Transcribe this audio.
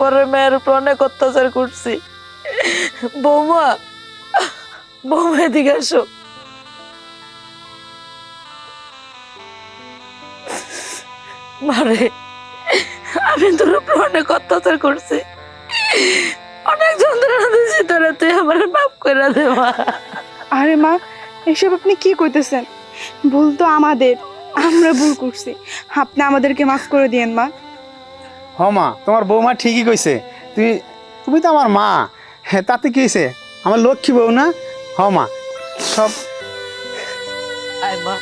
পরে মেয়ের উপর অনেক অত্যাচার করছি। বৌমা বৌমা এদিকে আসো। মারে, আমি তোর উপর অনেক অত্যাচার করছি। অনেক যন্ত্রণা দিয়েছি তোরা, তুই আমার মাফ করে দে, মা। আরে মা, এসব আপনি কি কইতেছেন? ভুল তো আমাদের, আমরা ভুল করছি। আপনি আমাদেরকে মাফ করে দিয়েন, মা। হ মা, তোমার বৌমা ঠিকই কইছে। তুমি তুমি তো আমার মা। হ্যাঁ তাতে কি হয়েছে আমার লক্ষ্মী বউ না? হ মা, সব মা।